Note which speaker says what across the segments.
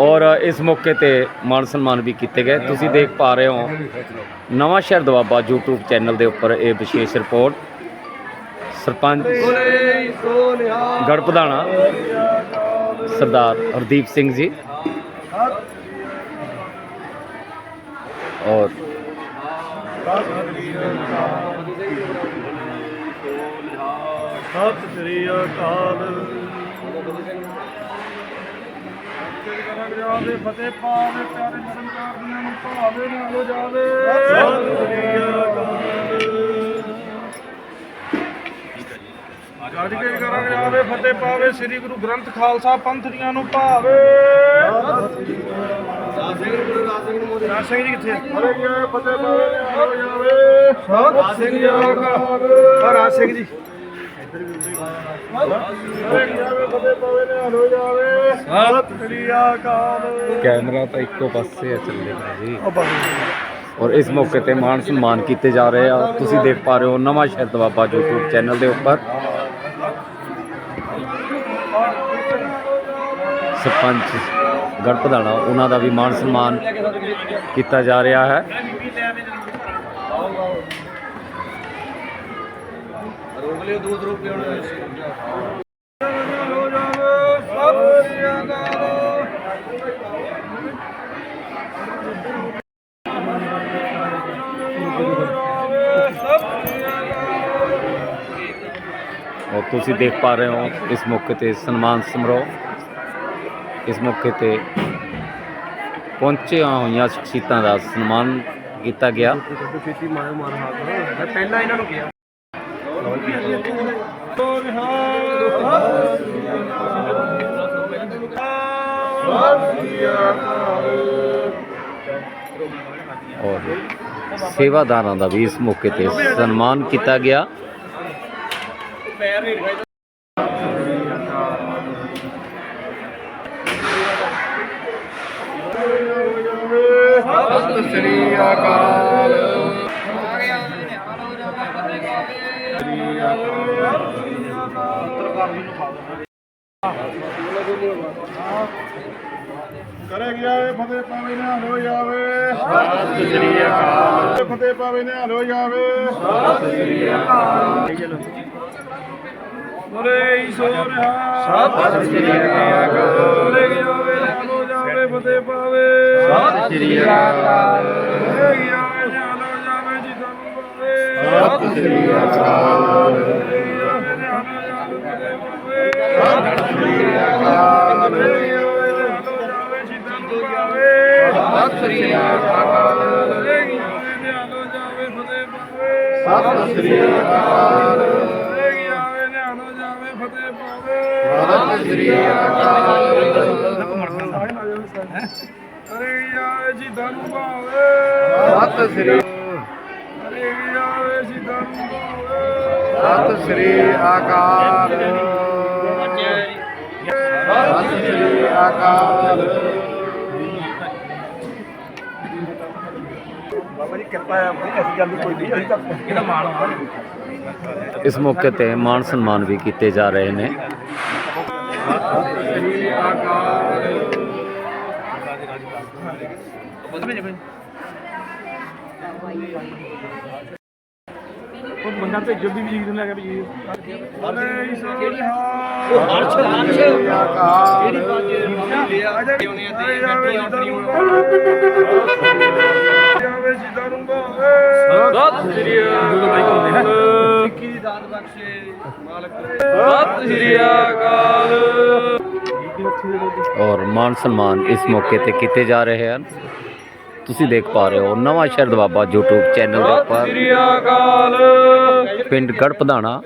Speaker 1: ਔਰ ਇਸ ਮੌਕੇ ਤੇ ਮਾਨ ਸਨਮਾਨ ਵੀ ਕੀਤੇ ਗਏ। ਤੁਸੀਂ ਦੇਖ ਪਾ ਰਹੇ ਹੋ ਨਵਾਂ ਸ਼ਹਿਰ ਦਵਾਬਾ YouTube ਚੈਨਲ ਦੇ ਉੱਪਰ ਇਹ ਵਿਸ਼ੇਸ਼ ਰਿਪੋਰਟ। ਸਰਪੰਚ ਗੜਪਧਾਣਾ ਸਰਦਾਰ ਹਰਦੀਪ ਸਿੰਘ ਜੀ। ਔਰ
Speaker 2: ਸਤਿ ਸ੍ਰੀ ਅਕਾਲ ਜਾਵੇ ਫਤਿਹ ਪਾਵੇ ਪਿਆਰੇ ਨਿਰੰਕਾਰੀਆਂ ਨੂੰ ਭਾਵੇ ਨਾਲੋ ਜਾਵੇ ਸਤਿ ਸ੍ਰੀ ਅਕਾਲ ਅੱਜ ਕੇ ਕਰਾਂਗੇ ਜਾਵੇ ਫਤਿਹ। ਪਾਵੇ ਸ੍ਰੀ ਗੁਰੂ ਗ੍ਰੰਥ ਖਾਲਸਾ ਪੰਥ ਦੀਆਂ ਨੂੰ ਭਾਵੇ ਰਾਜ ਸਿੰਘ ਜੀ। ਕਿੱਥੇ ਹਰੇ ਜੀ। ਫਤਿਹ ਪਾਵੇ ਨਾਲੋ ਜਾਵੇ ਸਤਿ ਸ੍ਰੀ ਅਕਾਲ ਰਾਜ ਸਿੰਘ ਜੀ।
Speaker 1: ਕੈਮਰਾ ਤਾਂ ਇੱਕੋ ਪਾਸੇ ਆ ਚੱਲੇਗਾ ਜੀ। ਔਰ ਇਸ ਮੌਕੇ ਤੇ ਮਾਨ ਸਨਮਾਨ ਕੀਤੇ ਜਾ ਰਹੇ ਆ। ਤੁਸੀਂ ਦੇਖ ਪਾ ਰਹੇ ਹੋ ਨਵਾਂ ਸ਼ਹਿਰ ਦਵਾਬਾ YouTube ਚੈਨਲ ਦੇ ਉੱਪਰ। ਸਰਪੰਚ ਗੜਪਧਾਣਾ ਉਹਨਾਂ ਦਾ ਵੀ ਮਾਨ ਸਨਮਾਨ ਕੀਤਾ ਜਾ ਰਿਹਾ ਹੈ।
Speaker 2: ਸਤਿ ਸ੍ਰੀ ਅਕਾਲ
Speaker 1: ਔਰ ਤੁਸੀਂ ਦੇਖ ਪਾ ਰਹੇ ਹੋ ਇਸ ਮੌਕੇ ਤੇ ਸਨਮਾਨ ਸਮਾਰੋਹ। ਇਸ ਮੌਕੇ ਤੇ ਪਹੁੰਚੇ ਹੋਈਆਂ ਸ਼ਖਸੀਅਤਾਂ ਦਾ ਸਨਮਾਨ ਕੀਤਾ ਗਿਆ।
Speaker 2: ਪਹਿਲਾਂ ਇਹਨਾਂ ਨੂੰ ਕਿਹਾ।
Speaker 1: ਔਰ ਸੇਵਾਦਾਰਾਂ ਦਾ ਵੀ ਇਸ ਮੌਕੇ ਤੇ ਸਨਮਾਨ ਕੀਤਾ ਗਿਆ।
Speaker 2: ਸਤਿ ਸ੍ਰੀ ਅਕਾਲ। ਕਰੇ ਗਿਆ ਏ ਫਤਿਹ ਪਾਵੇ ਨਿਹਾਲ ਹੋ ਜਾਵੇ। ਸਤਿ ਸ੍ਰੀ ਅਕਾਲ ਫਤਿਹ ਪਾਵੇ ਨਿਹਾਲ ਹੋ ਜਾਵੇ। ਸਤਿ ਸ੍ਰੀ ਅਕਾਲ ਬੋਲੇ ਸੋ ਰਿਹਾ ਸਤਿ ਸ੍ਰੀ ਅਕਾਲ ਲੈ ਗਿਆ ਵੇ ਨਿਹਾਲ ਹੋ ਜਾਵੇ ਫਤਿਹ ਪਾਵੇ ਸਤਿ ਸ੍ਰੀ ਅਕਾਲ ਲੈ ਗਿਆ ਵੇ ਨਿਹਾਲ ਹੋ ਜਾਵੇ ਜੀ ਤੁਹਾਨੂੰ ਪਾਵੇ ਸਤਿ ਸ੍ਰੀ ਅਕਾਲ ਲੈ ਗਿਆ ਵੇ ਨਿਹਾਲ ਹੋ ਜਾਵੇ ਫਤਿਹ ਪਾਵੇ ਸਤਿ ਸ੍ਰੀ ਅਕਾਲ ਸਤਿ ਸ੍ਰੀ ਅਕਾਲ। ਹੋ ਜਾਵੇ ਫਤਿਹ ਪਾਵੇ ਸਤਿ ਸ੍ਰੀ ਅਕਾਲ। ਲੈ ਗਿਆ ਵੇ ਨਿਹਾਲ ਹੋ ਜਾਵੇ ਫਤਿਹ ਪਾਵੇ ਸਤਿ ਸ੍ਰੀ ਅਕਾਲ। ਅਰੇ ਯਾਰ ਜੀ ਧਨੁ ਭਾਵੇ ਸਤਿ ਸ੍ਰੀ ਅਰੇ ਯਾਰ ਜੀ ਧਨੁ ਭਾਵੇ ਸਤਿ ਸ੍ਰੀ ਅਕਾਲ। ਸਤਿ ਸ੍ਰੀ ਅਕਾਲ ਬਾਬਾ ਜੀ ਕਿਰਪਾ ਹੈ ਐਸੀ ਗੱਲ ਕੋਈ ਨਹੀਂ ਅਜੇ ਤੱਕ ਇਹਦਾ ਮਾਣ
Speaker 1: ਇਸ ਮੌਕੇ ਤੇ ਮਾਨ ਸਨਮਾਨ ਵੀ ਕੀਤੇ ਜਾ ਰਹੇ ਨੇ।
Speaker 2: ਸ੍ਰੀ ਅਕਾਲ ਉਹ ਬੰਦਾ ਭੇਜੋ ਵੀ ਜੀ ਨੂੰ ਲੈ ਕੇ ਵੀ ਅਲੇ ਸੋਹਣਾ ਉਹ ਹਰਸ਼ ਹਰਸ਼ ਕਿਹੜੀ ਬਾਜੀ ਲਿਆ ਆਉਣੇ ਆ ਤੇ ਗੱਡੀ ਆਉਣੀ ਜਾਵੇ ਸਿੱਧਾ ਨੂੰ ਬਾਵੇ ਸਤਿ ਸ੍ਰੀ ਅਕਾਲ। ਕੀ ਦਾਤ ਬਖਸ਼ੇ ਮਾਲਕ ਸਤਿ ਸ੍ਰੀ ਅਕਾਲ।
Speaker 1: ਔਰ ਮਾਨ ਸਨਮਾਨ ਇਸ ਮੌਕੇ ਤੇ ਕੀਤੇ ਜਾ ਰਹੇ ਹਨ। ਤੁਸੀਂ ਦੇਖ ਪਾ ਰਹੇ ਹੋ ਨਵਾਂ ਸ਼ਹਿਰ ਦਵਾਬਾ YouTube ਚੈਨਲ ਦੇ ਉੱਪਰ।
Speaker 2: ਸ੍ਰੀ ਅਕਾਲ।
Speaker 1: ਪਿੰਡ ਗੜਪਧਾਣਾ।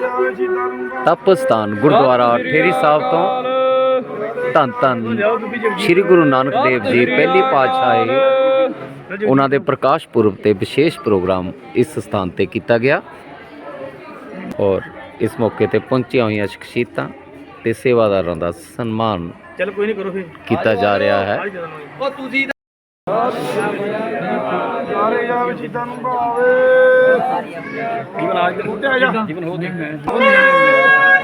Speaker 2: ਜਾਵੇ ਸਿੱਧਾ ਨੂੰ
Speaker 1: ਤਪ ਸਥਾਨ ਗੁਰਦੁਆਰਾ ਠੇਰੀ ਸਾਹਿਬ ਤੋਂ। ਧੰਨ ਧੰਨ ਸ੍ਰੀ ਗੁਰੂ ਨਾਨਕ ਦੇਵ ਜੀ ਪਹਿਲੀ ਪਾਤਸ਼ਾਹੀ ਉਹਨਾਂ ਦੇ ਪ੍ਰਕਾਸ਼ ਪੁਰਬ ਤੇ ਵਿਸ਼ੇਸ਼ ਪ੍ਰੋਗਰਾਮ ਇਸ ਸਥਾਨ ਤੇ ਕੀਤਾ ਗਿਆ। ਔਰ ਇਸ ਮੌਕੇ ਤੇ ਪਹੁੰਚੀਆਂ ਹੋਈਆਂ ਸ਼ਖਸੀਅਤਾਂ ਤੇ ਸੇਵਾਦਾਰਾਂ ਦਾ ਸਨਮਾਨ
Speaker 2: ਚਲ ਕੋਈ ਨਹੀਂ ਕਰੋ ਫਿਰ।
Speaker 1: ਕੀਤਾ ਜਾ ਰਿਹਾ ਹੈ।
Speaker 2: ਉਹ ਤੁਸੀਂ ਸਾਰੇ ਜਾਵੇ ਸਿੱਧਾ ਨੂੰ ਭਾਵੇ ਜੀਵਨ ਆਜ ਜਾ ਜੀਵਨ ਹੋ ਗਿਆ।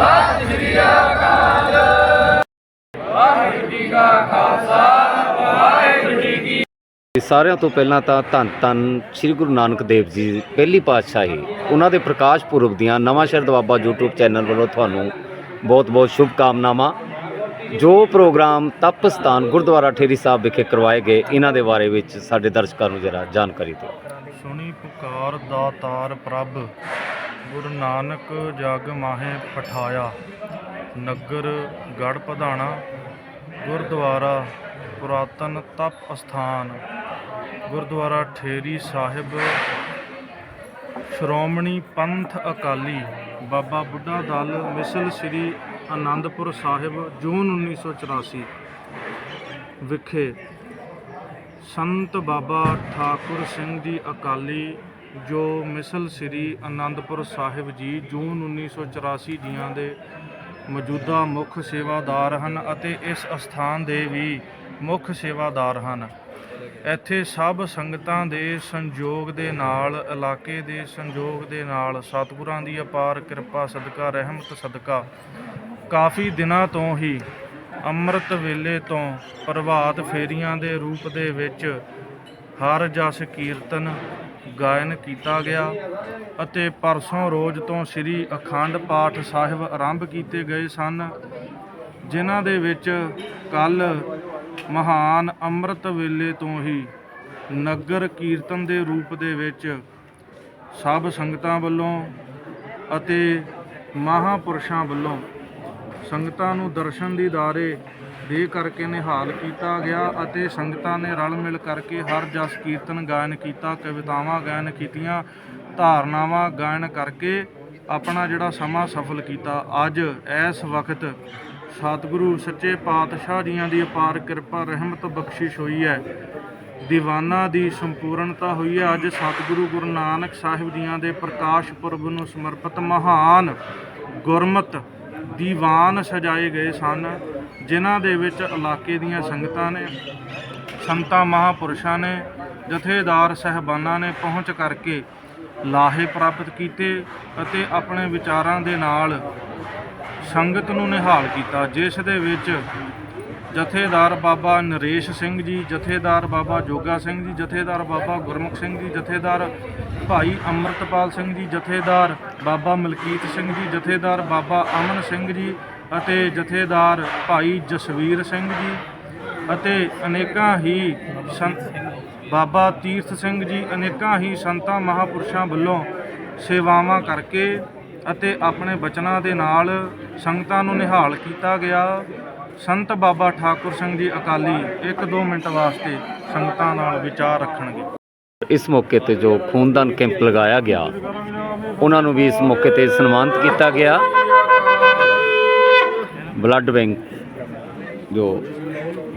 Speaker 3: ਸਤਿ ਸ੍ਰੀ ਅਕਾਲ ਵਾਹਿਗੁਰੂ ਜੀ ਕਾ ਖਾਲਸਾ ਵਾਹਿਗੁਰੂ ਜੀ ਕੀ
Speaker 1: ਸਾਰਿਆਂ ਤੋਂ ਪਹਿਲਾਂ ਤਾਂ ਧੰਨ ਧੰਨ ਸ੍ਰੀ ਗੁਰੂ ਨਾਨਕ ਦੇਵ ਜੀ ਪਹਿਲੀ ਪਾਤਸ਼ਾਹੀ, ਉਹਨਾਂ ਦੇ ਪ੍ਰਕਾਸ਼ ਪੁਰਬ ਦੀਆਂ ਨਵਾਂ ਸ਼ਹਿਰ ਦਵਾਬਾ YouTube ਚੈਨਲ ਵੱਲੋਂ ਤੁਹਾਨੂੰ ਬਹੁਤ-ਬਹੁਤ ਸ਼ੁਭ ਕਾਮਨਾਵਾਂ ਜੋ ਪ੍ਰੋਗਰਾਮ ਤਪ ਸਥਾਨ ਗੁਰਦੁਆਰਾ ਠੇਰੀ ਸਾਹਿਬ ਵਿਖੇ ਕਰਵਾਏ ਗਏ, ਇਹਨਾਂ ਦੇ ਬਾਰੇ ਵਿੱਚ ਸਾਡੇ ਦਰਸ਼ਕਾਂ ਨੂੰ ਜਰਾ ਜਾਣਕਾਰੀ ਦਿਓ।
Speaker 2: ਸੁਣੀ ਪੁਕਾਰ ਦਾਤਾਰ ਪ੍ਰਭ ਗੁਰੂ ਨਾਨਕ ਜਗ ਮਾਹੇ ਪਠਾਇਆ, ਨਗਰ ਗੜ ਪਧਾਣਾ ਗੁਰਦੁਆਰਾ ਪੁਰਾਤਨ ਤਪ ਅਸਥਾਨ, ਗੁਰਦੁਆਰਾ ਠੇਰੀ ਸਾਹਿਬ, ਸ਼੍ਰੋਮਣੀ ਪੰਥ ਅਕਾਲੀ, ਬਾਬਾ ਬੁੱਢਾ ਦਲ, ਮਿਸਲ ਸ੍ਰੀ ਆਨੰਦਪੁਰ ਸਾਹਿਬ, ਜੂਨ 1984 ਵਿਖੇ ਸੰਤ ਬਾਬਾ ਠਾਕੁਰ ਸਿੰਘ ਜੀ ਅਕਾਲੀ ਜੋ ਮਿਸਲ ਸ੍ਰੀ ਅਨੰਦਪੁਰ ਸਾਹਿਬ ਜੀ ਜੂਨ 1984 ਜੀਆਂ ਦੇ ਮੌਜੂਦਾ ਮੁੱਖ ਸੇਵਾਦਾਰ ਹਨ ਅਤੇ ਇਸ ਅਸਥਾਨ ਦੇ ਵੀ ਮੁੱਖ ਸੇਵਾਦਾਰ ਹਨ। ਇੱਥੇ ਸਭ ਸੰਗਤਾਂ ਦੇ ਸੰਯੋਗ ਦੇ ਨਾਲ, ਇਲਾਕੇ ਦੇ ਸੰਯੋਗ ਦੇ ਨਾਲ ਸਤਿਗੁਰਾਂ ਦੀ ਅਪਾਰ ਕਿਰਪਾ, ਸਦਕਾ, ਰਹਿਮਤ, ਸਦਕਾ ਕਾਫੀ ਦਿਨਾਂ ਤੋਂ ਹੀ ਅੰਮ੍ਰਿਤ ਵੇਲੇ ਤੋਂ ਪ੍ਰਭਾਤ ਫੇਰੀਆਂ ਦੇ ਰੂਪ ਦੇ ਵਿੱਚ ਹਰ ਜਸ ਕੀਰਤਨ ਗਾਇਨ ਕੀਤਾ ਗਿਆ ਅਤੇ ਪਰਸੋਂ ਰੋਜ਼ ਤੋਂ ਸ੍ਰੀ ਅਖੰਡ ਪਾਠ ਸਾਹਿਬ ਆਰੰਭ ਕੀਤੇ ਗਏ ਸਨ, ਜਿਨ੍ਹਾਂ ਦੇ ਵਿੱਚ ਕੱਲ ਮਹਾਨ ਅੰਮ੍ਰਿਤ ਵੇਲੇ ਤੋਂ ਹੀ ਨਗਰ ਕੀਰਤਨ ਦੇ ਰੂਪ ਦੇ ਵਿੱਚ ਸਭ ਸੰਗਤਾਂ ਵੱਲੋਂ ਅਤੇ ਮਹਾਪੁਰਸ਼ਾਂ ਵੱਲੋਂ ਸੰਗਤਾਂ ਨੂੰ ਦਰਸ਼ਨ ਦੀਦਾਰੇ ਦੇ ਕਰਕੇ ਨਿਹਾਲ ਕੀਤਾ ਗਿਆ ਅਤੇ ਸੰਗਤਾਂ ਨੇ ਰਲ ਮਿਲ ਕਰਕੇ ਹਰ ਜਸ ਕੀਰਤਨ ਗਾਇਨ ਕੀਤਾ, ਕਵਿਤਾਵਾਂ ਗਾਇਨ ਕੀਤੀਆਂ, ਧਾਰਨਾਵਾਂ ਗਾਇਨ ਕਰਕੇ ਆਪਣਾ ਜਿਹੜਾ ਸਮਾਂ ਸਫਲ ਕੀਤਾ। ਅੱਜ ਇਸ ਵਕਤ ਸਤਿਗੁਰੂ ਸੱਚੇ ਪਾਤਸ਼ਾਹ ਜੀਆਂ ਦੀ ਅਪਾਰ ਕਿਰਪਾ, ਰਹਿਮਤ, ਬਖਸ਼ਿਸ਼ ਹੋਈ ਹੈ। ਦੀਵਾਨਾ ਦੀ ਸੰਪੂਰਨਤਾ ਹੋਈ ਹੈ। ਅੱਜ ਸਤਿਗੁਰੂ ਗੁਰੂ ਨਾਨਕ ਸਾਹਿਬ ਜੀਆਂ ਦੇ ਪ੍ਰਕਾਸ਼ ਪੁਰਬ ਨੂੰ ਸਮਰਪਿਤ ਮਹਾਨ ਗੁਰਮਤ ਦੀਵਾਨ ਸਜਾਏ ਗਏ ਸਨ। ਜਿਨ੍ਹਾਂ ਦੇ ਵਿੱਚ ਇਲਾਕੇ ਦੀਆਂ ਸੰਗਤਾਂ ਨੇ ਸੰਤਾਂ ਮਹਾਪੁਰਸ਼ਾਂ ਨੇ, ਜਥੇਦਾਰ ਸਹਿਬਾਨਾਂ ਨੇ ਪਹੁੰਚ ਕਰਕੇ ਲਾਹੇ ਪ੍ਰਾਪਤ ਕੀਤੇ ਅਤੇ ਆਪਣੇ ਵਿਚਾਰਾਂ ਦੇ ਨਾਲ ਸੰਗਤ ਨੂੰ ਨਿਹਾਲ ਕੀਤਾ, ਜਿਸ ਦੇ ਵਿੱਚ ਜਥੇਦਾਰ ਬਾਬਾ ਨਰੇਸ਼ ਸਿੰਘ ਜੀ, ਜਥੇਦਾਰ ਬਾਬਾ ਜੋਗਾ ਸਿੰਘ ਜੀ, ਜਥੇਦਾਰ ਬਾਬਾ ਗੁਰਮੁਖ ਸਿੰਘ ਜੀ, ਜਥੇਦਾਰ ਭਾਈ ਅੰਮ੍ਰਿਤਪਾਲ ਸਿੰਘ ਜੀ, ਜਥੇਦਾਰ ਬਾਬਾ ਮਲਕੀਤ ਸਿੰਘ ਜੀ, ਜਥੇਦਾਰ ਬਾਬਾ ਅਮਨ ਸਿੰਘ ਜੀ ਅਤੇ ਜਥੇਦਾਰ ਭਾਈ ਜਸਵੀਰ ਸਿੰਘ ਜੀ ਅਤੇ ਅਨੇਕਾਂ ਹੀ ਸੰਤ ਬਾਬਾ ਤੀਰਥ ਸਿੰਘ ਜੀ, ਅਨੇਕਾਂ ਹੀ ਸੰਤਾਂ ਮਹਾਪੁਰਸ਼ਾਂ ਵੱਲੋਂ ਸੇਵਾਵਾਂ ਕਰਕੇ ਅਤੇ ਆਪਣੇ ਬਚਨਾਂ ਦੇ ਨਾਲ ਸੰਗਤਾਂ ਨੂੰ ਨਿਹਾਲ ਕੀਤਾ ਗਿਆ। ਸੰਤ ਬਾਬਾ ਠਾਕੁਰ ਸਿੰਘ ਜੀ ਅਕਾਲੀ 1-2 ਮਿੰਟ ਵਾਸਤੇ ਸੰਗਤਾਂ ਨਾਲ ਵਿਚਾਰ ਰੱਖਣਗੇ।
Speaker 1: ਇਸ ਮੌਕੇ ਤੇ ਜੋ ਖੂਨਦਾਨ ਕੈਂਪ ਲਗਾਇਆ ਗਿਆ, ਉਹਨਾਂ ਨੂੰ ਵੀ ਇਸ ਮੌਕੇ ਤੇ ਸਨਮਾਨਿਤ ਕੀਤਾ ਗਿਆ। ਬਲੱਡ ਬੈਂਕ ਜੋ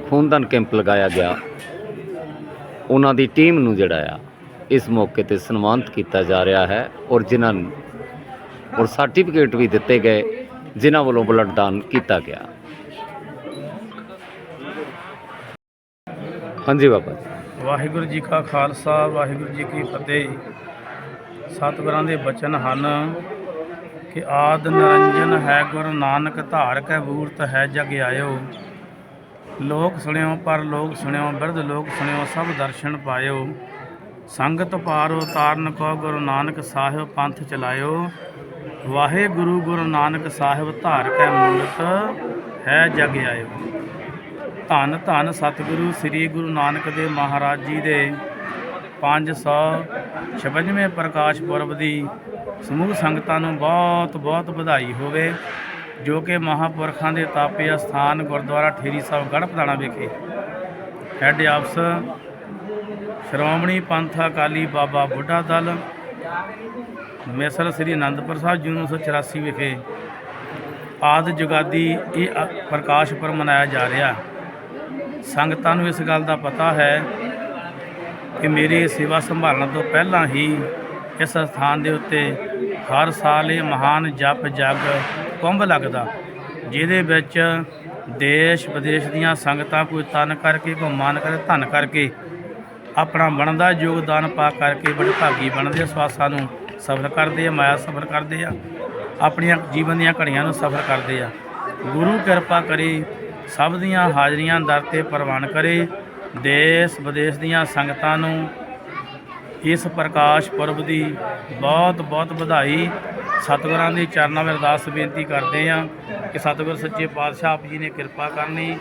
Speaker 1: ਖੂਨਦਾਨ ਕੈਂਪ ਲਗਾਇਆ ਗਿਆ, ਉਹਨਾਂ ਦੀ ਟੀਮ ਨੂੰ ਜਿਹੜਾ ਆ, ਇਸ ਮੌਕੇ ਤੇ ਸਨਮਾਨਿਤ ਕੀਤਾ ਜਾ ਰਿਹਾ ਹੈ ਔਰ ਜਿਨ੍ਹਾਂ ਨੂੰ, ਔਰ ਸਰਟੀਫਿਕੇਟ ਵੀ ਦਿੱਤੇ ਗਏ, ਜਿਨ੍ਹਾਂ ਵੱਲੋਂ ਬਲੱਡ ਦਾਨ ਕੀਤਾ ਗਿਆ। ਹਾਂਜੀ ਬਾਬਾ ਜੀ।
Speaker 2: ਵਾਹਿਗੁਰੂ ਜੀ ਕਾ ਖਾਲਸਾ, ਵਾਹਿਗੁਰੂ ਜੀ ਕੀ ਫਤਿਹ। ਸਤਿਗੁਰਾਂ ਦੇ ਬਚਨ ਹਨ। ਕਿ ਆਦ ਨਿਰੰਜਨ ਹੈ, ਗੁਰੂ ਨਾਨਕ ਧਾਰ ਕੈ ਬੂਰਤ ਹੈ, ਜਗ ਆਇਓ। ਲੋਕ ਸੁਣਿਓ, ਪਰ ਲੋਕ ਸੁਣਿਓ, ਬਿਰਧ ਲੋਕ ਸੁਣਿਓ, ਸਭ ਦਰਸ਼ਨ ਪਾਇਓ। ਸੰਗਤ ਪਾਰੋ, ਤਾਰਨ ਕੋ ਗੁਰੂ ਨਾਨਕ ਸਾਹਿਬ ਪੰਥ ਚਲਾਇਓ। ਵਾਹਿਗੁਰੂ ਗੁਰੂ ਨਾਨਕ ਸਾਹਿਬ ਧਾਰ ਕੈ ਮੂਰਤ ਹੈ, ਜਗ ਆਇਓ। ਧੰਨ ਧੰਨ ਸਤਿਗੁਰੂ ਸ੍ਰੀ ਗੁਰੂ ਨਾਨਕ ਦੇਵ ਮਹਾਰਾਜ ਜੀ ਦੇ 556ਵੇਂ ਪ੍ਰਕਾਸ਼ ਪੁਰਬ ਦੀ ਸਮੂਹ ਸੰਗਤਾਂ ਨੂੰ ਬਹੁਤ ਬਹੁਤ ਵਧਾਈ ਹੋਵੇ, ਜੋ ਕਿ ਮਹਾਪੁਰਖਾਂ ਦੇ ਤਾਪੇ ਅਸਥਾਨ ਗੁਰਦੁਆਰਾ ਠੇਰੀ ਸਾਹਿਬ ਗੜ੍ਹ ਵਿਖੇ। ਹੈੱਡ ਅਫਸਰ
Speaker 4: ਸ਼੍ਰੋਮਣੀ ਪੰਥ ਅਕਾਲੀ ਬਾਬਾ ਬੁੱਢਾ ਦਲ ਮਿਸਲ ਸ੍ਰੀ ਅਨੰਦਪੁਰ ਸਾਹਿਬ ਜੀ 1984 ਵਿਖੇ ਆਦ ਜੁਗਾਦੀ ਇਹ ਪ੍ਰਕਾਸ਼ ਪੁਰਬ ਮਨਾਇਆ ਜਾ ਰਿਹਾ। ਸੰਗਤਾਂ ਨੂੰ ਇਸ ਗੱਲ ਦਾ ਪਤਾ ਹੈ ਕਿ ਮੇਰੇ ਸੇਵਾ ਸੰਭਾਲਣ ਤੋਂ ਪਹਿਲਾਂ ਹੀ ਇਸ ਸਥਾਨ ਦੇ ਉੱਤੇ ਹਰ ਸਾਲ ਇਹ ਮਹਾਨ ਜਪ ਜਗ ਕੁੰਭ ਲੱਗਦਾ। ਜਿਹਦੇ ਵਿੱਚ ਦੇਸ਼ ਵਿਦੇਸ਼ ਦੀਆਂ ਸੰਗਤਾਂ ਕੋਈ ਤਨ ਕਰਕੇ ਕੋਈ ਮਨ ਕਰ ਧਨ ਕਰਕੇ ਆਪਣਾ ਬਣਦਾ ਯੋਗਦਾਨ ਪਾ ਕਰਕੇ ਬੜੇ ਭਾਗੀ ਬਣਦੇ ਆ, ਸਵਾਸਾਂ ਨੂੰ ਸਫਲ ਕਰਦੇ ਆ ਮਾਇਆ ਸਫ਼ਰ ਕਰਦੇ ਆ ਆਪਣੀਆਂ ਜੀਵਨ ਦੀਆਂ ਘੜੀਆਂ ਨੂੰ ਸਫ਼ਰ ਕਰਦੇ ਆ। ਗੁਰੂ ਕਿਰਪਾ ਕਰੇ ਸਭ ਦੀਆਂ ਹਾਜ਼ਰੀਆਂ ਦਰ ਤੇ ਪ੍ਰਵਾਨ ਕਰੇ ਦੇਸ਼ ਵਿਦੇਸ਼ ਦੀਆਂ ਸੰਗਤਾਂ ਨੂੰ ਇਸ ਪ੍ਰਕਾਸ਼ ਪੁਰਬ ਦੀ ਬਹੁਤ ਬਹੁਤ ਵਧਾਈ ਸਤਿਗੁਰਾਂ ਦੇ ਚਰਨਾਂ ਵਿੱਚ ਅਰਦਾਸ ਬੇਨਤੀ ਕਰਦੇ ਹਾਂ ਕਿ ਸਤਿਗੁਰ ਸੱਚੇ ਪਾਤਸ਼ਾਹ ਆਪ ਜੀ ਨੇ ਕਿਰਪਾ ਕਰਨੀ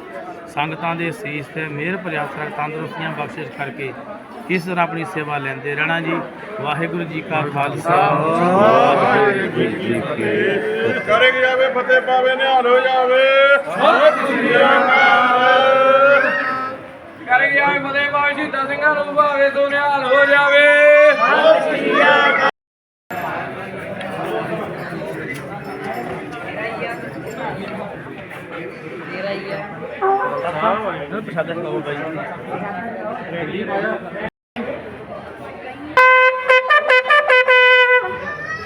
Speaker 4: ਸੰਗਤਾਂ ਦੇ ਸੀਸ ਤੇ ਮਿਹਰ ਭਰਿਆ ਕਰ ਤੰਦਰੁਸਤੀਆਂ ਬਖਸ਼ਿਸ਼ ਕਰਕੇ ਇਸ ਤਰ੍ਹਾਂ ਆਪਣੀ ਸੇਵਾ ਲੈਂਦੇ ਰਹਿਣਾ ਜੀ। ਵਾਹਿਗੁਰੂ ਜੀ ਕਾ ਖਾਲਸਾ।
Speaker 1: ਵਾਹਿਗੁਰੂ ਜੀ ਕੀ
Speaker 3: ਕਰੇਗੀ ਜਾਵੇ ਫਤਿਹ ਪਾਵੇ ਨਿਹਾਲ ਹੋ ਜਾਵੇ। ਸਤਿ ਸ੍ਰੀ ਅਕਾਲ
Speaker 5: ਕਰੇਗੀ ਆਏ ਫਤਿਹ ਪਾਵੇ ਸ਼ਹੀਦਾਂ ਸਿੰਘਾਂ ਨੂੰ ਭਾਵੇ ਤੋਂ ਨਿਹਾਲ ਹੋ ਜਾਵੇ।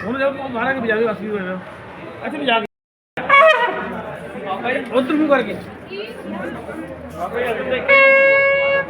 Speaker 4: ਹੁਣ ਜਦ ਮਾਰਾ ਕੇ ਬਜਾਵੇ ਅਸਲੀ ਹੋਇਆ? ਅੱਛਾ ਬਜਾ ਕੇ। ਉਧਰ ਮੂੰਹ ਕਰਕੇ।